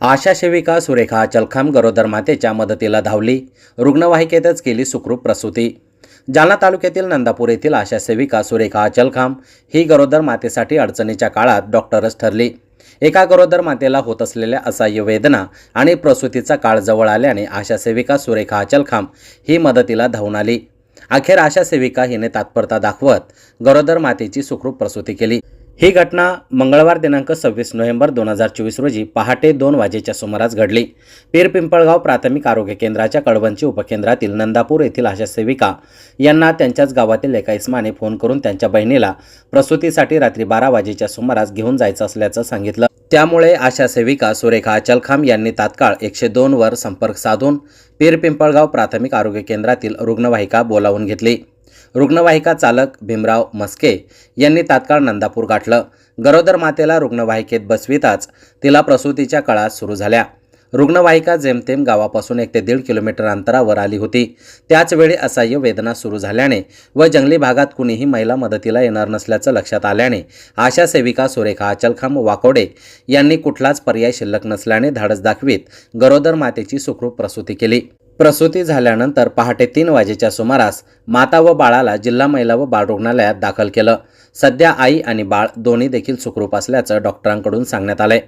आशा सेविका सुरेखा चलखाम गरोदर मातेच्या मदतीला धावली. रुग्णवाहिकेतच केली सुखरूप प्रसूती. जालना तालुक्यातील नंदापूर येथील आशा सेविका सुरेखा चलखाम ही गरोदर मातेसाठी अडचणीच्या काळात डॉक्टरच ठरली. एका गरोदर मातेला होत असलेल्या असह्य वेदना आणि प्रसूतीचा काळ जवळ आल्याने आशा सेविका सुरेखा अचलखाम ही मदतीला धावून आली. अखेर आशा सेविका हिने तात्परता दाखवत गरोदर मातेची सुखरूप प्रसूती केली. ही घटना मंगळवार दिनांक सव्वीस नोव्हेंबर दोन हजार चोवीस रोजी पहाटे दोन वाजेच्या सुमारास घडली. पिंपळगाव प्राथमिक आरोग्य केंद्राच्या कळवंची उपकेंद्रातील नंदापूर येथील आशा सेविका यांना त्यांच्याच गावातील एका इस्माने फोन करून त्यांच्या बहिणीला प्रसूतीसाठी रात्री बारा वाजेच्या सुमारास घेऊन जायचं असल्याचं सांगितलं. त्यामुळे आशा सेविका सुरेखा अचलखाम यांनी तात्काळ एकशे दोनवर संपर्क साधून पीर पिंपळगाव प्राथमिक आरोग्य केंद्रातील रुग्णवाहिका बोलावून घेतली. रुग्णवाहिका चालक भीमराव मस्के यांनी तात्काळ नंदापूर गाठलं. गरोदर मातेला रुग्णवाहिकेत बसविताच तिला प्रसूतीच्या काळात सुरू झाल्या. रुग्णवाहिका जेमतेम गावापासून एक ते दीड किलोमीटर अंतरावर आली होती. त्याचवेळी असह्य वेदना सुरू झाल्याने व जंगली भागात कुणीही महिला मदतीला येणार नसल्याचं लक्षात आल्याने आशा सेविका सुरेखा अचलखांब वाकोडे यांनी कुठलाच पर्याय शिल्लक नसल्याने धाडस दाखवीत गरोदर मातेची सुखरूप प्रसूती केली. प्रसूती झाल्यानंतर पहाटे तीन वाजेच्या सुमारास माता व बाळाला जिल्हा महिला व बाळ रुग्णालयात दाखल केलं. सध्या आई आणि बाळ दोन्ही देखील सुखरूप असल्याचं डॉक्टरांकडून सांगण्यात आलंय.